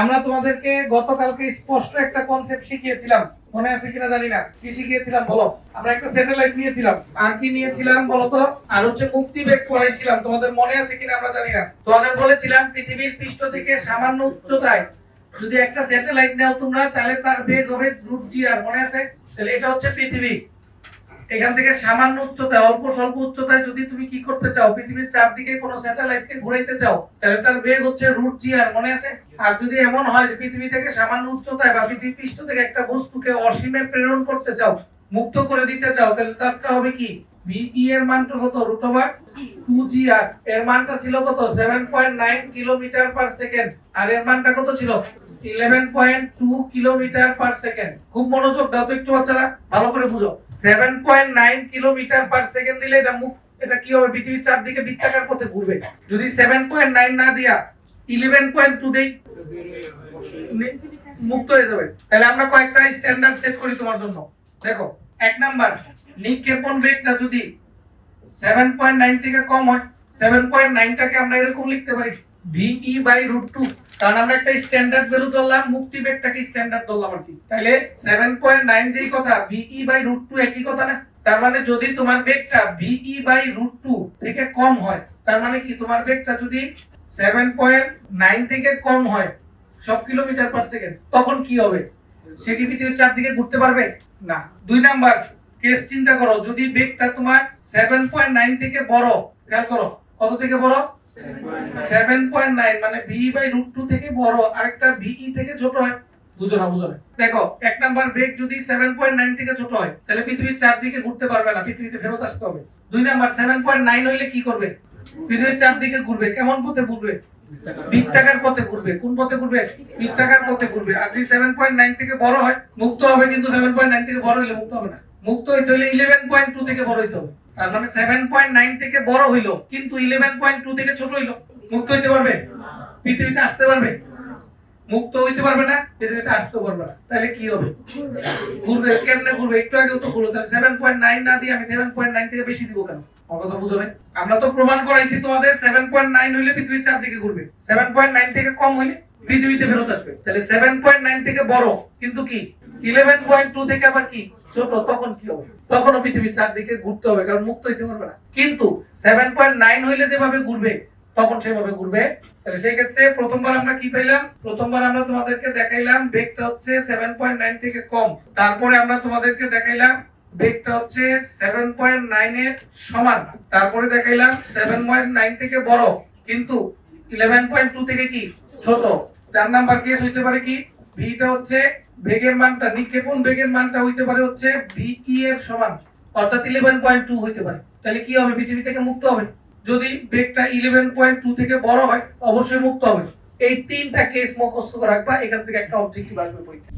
আমরা তোমাদেরকে গতকালকে স্পষ্ট একটা কনসেপ্ট শিখিয়েছিলাম। মনে আছে কিনা জানি না। কি শিখিয়েছিলাম বলো? আমরা একটা স্যাটেলাইট নিয়েছিলাম। আর কি নিয়েছিলাম বলতো আর হচ্ছে মুক্তি বেগ পড়াইছিলাম। তোমাদের মনে আছে কিনা আমরা জানি না। তোমাদের বলেছিলাম, পৃথিবীর পৃষ্ঠ থেকে সামান্য উচ্চতায় যদি একটা স্যাটেলাইট নাও তোমরা, তাহলে তার বেগ হবে রুট জি আর মনে আছে? তাহলে এটা হচ্ছে পৃথিবী। এখান থেকে সামান্য উচ্চতায়, অল্প স্বল্প উচ্চতায় যদি তুমি কি করতে চাও, পৃথিবীর চারদিকে কোনো স্যাটেলাইটকে ঘুরাইতে চাও, তাহলে তার বেগ হচ্ছে রুট জি আর মনে আছে? আর যদি এমন হয় যে পৃথিবী থেকে সামান্য উচ্চতায় বা পৃথিবী পৃষ্ঠ থেকে একটা বস্তুকে অসীমে প্রেরণ করতে চাও, মুক্ত করে দিতে চাও, তাহলে তারটা হবে কি? ভিই এর মানটা কত? রুট ওভার টু জি আর এর মানটা ছিল কত? Seven point nine kilometre per second আর এর মানটা কত ছিল? Eleven point two kilometre per second খুব মনোযোগ দাও তো একটু বাচ্চারা, ভালো করে বুঝো। Seven point nine kilometre per second দিলে এটা মুখ এটা কি হবে? পৃথিবীর চারদিকে বৃত্তাকার পথে ঘুরবে। যদি সেভেন পয়েন্ট নাইন না দিয়া ইলেভেন পয়েন্ট টু দেই মুক্ত হয়ে যাবে। তাহলে আমরা কয়েকটা স্ট্যান্ডার্ড সেট করি তোমার জন্য। দেখো, এক নাম্বার, নিক্ষেপণ বেগটা যদি 7.9 থেকে কম হয় 7.9 টাকে আমরা এরকম লিখতে পারি। ভিই বাই রুট টু কারণ আমরা একটা স্ট্যান্ডার্ড ভ্যালু ধরলাম, মুক্তি বেগটাকে স্ট্যান্ডার্ড ধরলাম আর কি। তাহলে 7.9 যেই কথা ভিই বাই রুট টু একই কথা না? তার মানে যদি তোমার বেগটা ভিই বাই রুট টু থেকে কম হয়, তার মানে কি? তোমার বেগটা যদি 7.9 থেকে কম হয়, সব কিলোমিটার পার সেকেন্ড তখন কি হবে? সে কি পৃথিবীর চারদিকে ঘুরতে পারবে? না। দুই নাম্বার কেস চিন্তা করো। যদি বেগটা তোমার 7.9 থেকে বড়, খেয়াল করো কত থেকে বড়? 7.9 মানে ভি বাই রুট টু থেকে বড় আরেকটা ভিই থেকে ছোট হয়। বুঝো না বুঝো না দেখো এক নাম্বার বেগ যদি 7.9 থেকে ছোট হয় তাহলে পৃথিবীর চারদিকে ঘুরতে পারবে না পৃথিবীতে ফেরত আসতে হবে। দুই নাম্বার 7.9 হইলে কি করবে? পৃথিবীর চারদিকে ঘুরবে কেমন পথে ঘুরবে? বৃত্তাকার পথে ঘুরবে। কোন পথে ঘুরবে? বৃত্তাকার পথে ঘুরবে। আর যদি 7.9 থেকে বড় হয় মুক্ত হবে কিন্তু 7.9 থেকে বড় হইলে মুক্ত হবে না। মুক্ত হইতে হলে 11.2 থেকে বড় হইতে হবে। তার মানে 7.9 থেকে বড় হইল, কিন্তু 11.2 থেকে ছোট হইল। মুক্ত হইতে পারবে? পৃথিবীতে আসতে পারবে? মুক্ত হইতে পারবে না, পৃথিবীতে আসতে পারবে না। তাহলে কি হবে? ঘুরবে, কেমনে ঘুরবে? একটু আগেও তো ঘুরলো তাহলে 7.9 না দিয়ে আমি 7.9 থেকে বেশি দিব কেন? কথা বুঝো আমরা তো প্রমাণ করাইছি তোমাদের 7.9 হইলে পৃথিবীর চারদিকে ঘুরবে। 7.9 থেকে কম হইলে পৃথিবীতে ফেরত আসবে। তাহলে 7.9 থেকে বড়, কিন্তু কি? 11.2 থেকে আবার কি? ছোট তখন কি হবে? তখনও পৃথিবীর চারদিকে ঘুরতে হবে, কারণ মুক্ত হইতে পারবে না। কিন্তু 7.9 হইলে যেভাবে ঘুরবে, তখন সেভাবে ঘুরবে। তাহলে সেই ক্ষেত্রে প্রথমবার আমরা কি পাইলাম? প্রথমবার আমরা তোমাদেরকে দেখাইলাম বেগটা হচ্ছে 7.9 থেকে কম। তারপরে আমরা তোমাদেরকে দেখাইলাম বেগটা হচ্ছে 7.9 এর সমান। তারপরে দেখাইলাম 7.9 থেকে বড়, কিন্তু 11.2 থেকে কি? ছোট। চার নাম্বার কেস হইতে পারে কি? ভিটা হচ্ছে বেগের মানটা নিক্ষেপণ বেগের মানটা হইতে পারে হচ্ছে বিই এর সমান? অর্থাৎ ইলেভেন পয়েন্ট টু হইতে পারে। তাহলে কি হবে? পৃথিবী থেকে মুক্ত হবে। যদি বেগটা ইলেভেন পয়েন্ট টু থেকে বড় হয়, অবশ্যই মুক্ত হবে। এই তিনটা কেস মুখস্থ রাখবা, এখান থেকে একটা অবজেক্টিভ আসবে পরীক্ষা